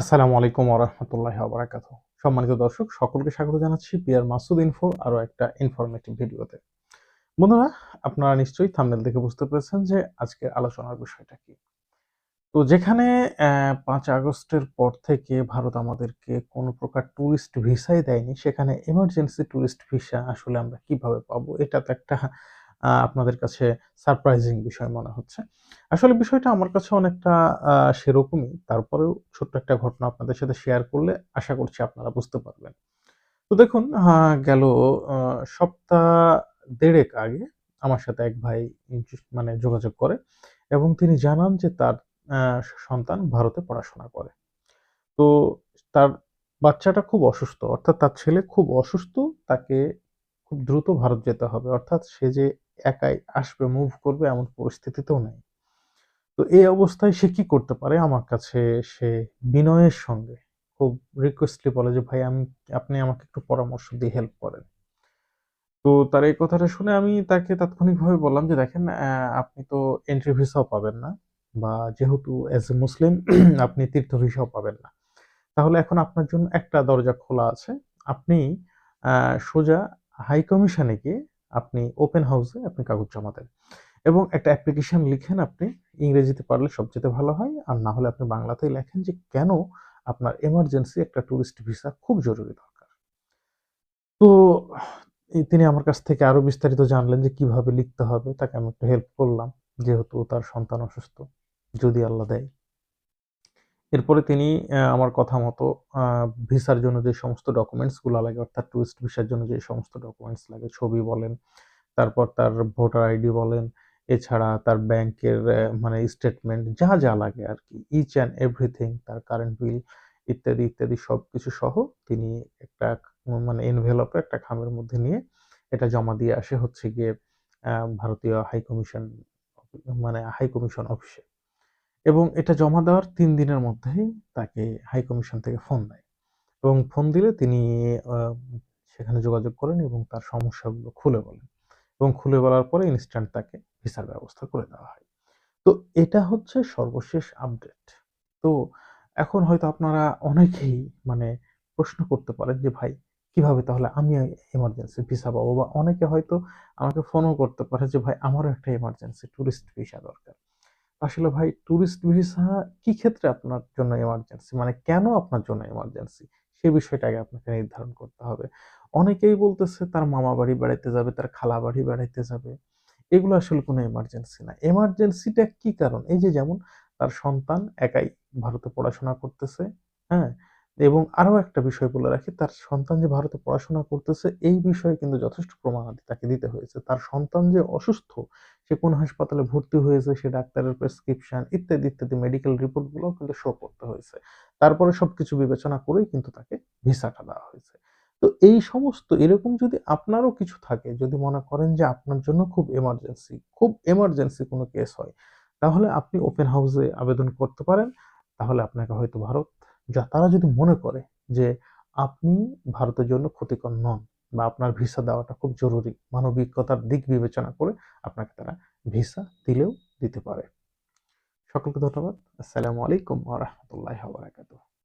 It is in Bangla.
আসসালামু আলাইকুম ওরহমতুল্লাহ আবরাকাত সম্মানিত দর্শক, সকলকে স্বাগত জানাচ্ছি পিয়ার মাসুদ ইনফো আরও একটা ইনফরমেটিভ ভিডিওতে। বন্ধুরা, আপনারা নিশ্চয়ই থাম্বনেল দেখে বুঝতে পেরেছেন যে আজকে আলোচনার বিষয়টা কি। তো যেখানে পাঁচ আগস্টের পর থেকে ভারত আমাদেরকে কোনো প্রকার ট্যুরিস্ট ভিসাই দেয়নি, সেখানে এমার্জেন্সি ট্যুরিস্ট ভিসা আসলে আমরা কীভাবে পাবো, এটা তো একটা আপনাদের কাছে সারপ্রাইজিং বিষয় মনে হচ্ছে। আসলে বিষয়টা আমার কাছে অনেকটা সেরকমই। তারপরেও ছোট্ট একটা ঘটনা আপনাদের সাথে শেয়ার করলে আশা করছি আপনারা বুঝতে পারবেন। তো দেখুন গেল সপ্তাহ দেড়েক আগে আমার সাথে এক ভাই মানে যোগাযোগ করে এবং তিনি জানান যে তার সন্তান ভারতে পড়াশোনা করে। তো তার বাচ্চাটা খুব অসুস্থ, অর্থাৎ তার ছেলে খুব অসুস্থ, তাকে খুব দ্রুত ভারত যেতে হবে। অর্থাৎ সে যে একাই আসবে মুভ করবে এমন পরিস্থিতিতেও নেই। তো এই অবস্থায় সে কি করতে পারে? আমার কাছে সে বিনয়ের সঙ্গে খুব রিকোয়েস্টলি বলে যে, ভাই, আমি, আপনি আমাকে একটু পরামর্শ দিয়ে হেল্প করেন। তো তার এই কথাটা শুনে আমি তাকে তাৎক্ষণিকভাবে বললাম যে, দেখেন আপনি তো এন্ট্রি ভিসাও পাবেন না বা যেহেতু এজ এ মুসলিম আপনি তীর্থ ভিসাও পাবেন না। তাহলে এখন আপনার জন্য একটা দরজা খোলা আছে। আপনি সোজা হাই কমিশনে গিয়ে আপনি ওপেন হাউসে আপনি কাগজ জমা দেন। এবং একটা অ্যাপ্লিকেশন লিখেন আপনি, ইংরেজিতে পারলে সবচেয়ে ভালো হয়, আর না হলে আপনি বাংলাতেই লেখেন যে কেন আপনার এমার্জেন্সি একটা ট্যুরিস্ট ভিসা খুব জরুরি দরকার। তো তিনি আমার কাছ থেকে আরও বিস্তারিত জানলেন যে কীভাবে লিখতে হবে, তাকে আমি একটু হেল্প করলাম, যেহেতু তার সন্তান অসুস্থ, যদি আল্লাহ দেয়। এরপরে তিনি আমার কথা মতো ভিসার জন্য যে সমস্ত ডকুমেন্টসগুলো লাগে, অর্থাৎ টুরিস্ট ভিসার জন্য যে সমস্ত ডকুমেন্টস লাগে, ছবি বলেন, তারপর তার ভোটার আইডি বলেন, এছাড়া তার ব্যাংকের মানে স্টেটমেন্ট যা যা লাগে আর কি ইচ অ্যান্ড এভরিথিং তার কারেন্ট বিল ইত্যাদি ইত্যাদি সব কিছু সহ তিনি একটা মানে এনভেলপে একটা খামের মধ্যে নিয়ে এটা জমা দিয়ে আসে হচ্ছে গিয়ে ভারতীয় হাই কমিশন মানে হাই কমিশন অফিসে এবং এটা জমা দেওয়ার তিন দিনের মধ্যেই তাকে হাই কমিশন থেকে ফোন দেয়। এবং ফোন দিলে তিনি সেখানে যোগাযোগ করেন এবং তার সমস্যাগুলো খুলে বলেন। এবং খুলে বলার পরে ইনস্ট্যান্ট তাকে ভিসার ব্যবস্থা করে দেওয়া হয়। তো এটা হচ্ছে সর্বশেষ আপডেট তো এখন হয়তো আপনারা অনেকেই মানে প্রশ্ন করতে পারেন যে, ভাই, কীভাবে তাহলে আমি এমার্জেন্সি ভিসা পাবো? বা অনেকে হয়তো আমাকে ফোনও করতে পারে যে, ভাই, আমারও একটা এমার্জেন্সি ট্যুরিস্ট ভিসা দরকার। আসলে ভাই ট্যুরিস্ট ভিসা কি ক্ষেত্রে আপনার জন্য এমার্জেন্সি মানে কেন আপনার জন্য এমার্জেন্সি বিষয়টা আগে আপনাকে নির্ধারণ করতে হবে। অনেকেই বলতেছে তার মামা বাড়ি বেড়াইতে যাবে, তার খালা বাড়ি বেড়াইতে যাবে। এগুলো আসলে কোনো এমার্জেন্সি না। এমার্জেন্সিটা কি কারণ? এই যে যেমন তার সন্তান একাই ভারতে পড়াশোনা করতেছে হ্যাঁ? এবং আরও একটা বিষয় বলে রাখি, তার সন্তান যে ভারতে পড়াশোনা করতেছে, এই বিষয়ে কিন্তু যথেষ্ট প্রমাণাদি তাকে দিতে হয়েছে। তার সন্তান যে অসুস্থ, সে কোন হাসপাতালে ভর্তি হয়েছে, সে ডাক্তারের প্রেসক্রিপশন ইত্যাদি ইত্যাদি মেডিকেল রিপোর্টগুলো কিন্তু শো করতে হয়েছে। তারপরে সবকিছু বিবেচনা করেই কিন্তু তাকে ভিসাটা দেওয়া হয়েছে। তো এই সমস্ত, এরকম যদি আপনারও কিছু থাকে, যদি মনে করেন যে আপনার জন্য খুব এমার্জেন্সি খুব এমার্জেন্সি কোনো কেস হয়, তাহলে আপনি ওপেন হাউসে আবেদন করতে পারেন। তাহলে আপনাকে হয়তো ভারত যা তারা যদি মনে করে যে আপনি ভারতের জন্য ক্ষতিকর নন বা আপনার ভিসা দেওয়াটা খুব জরুরি, মানবিকতার দিক বিবেচনা করে আপনাকে তারা ভিসা দিলেও দিতে পারে। সকলকে ধন্যবাদ। আসসালামু আলাইকুম ওয়া বারাকাতুহু।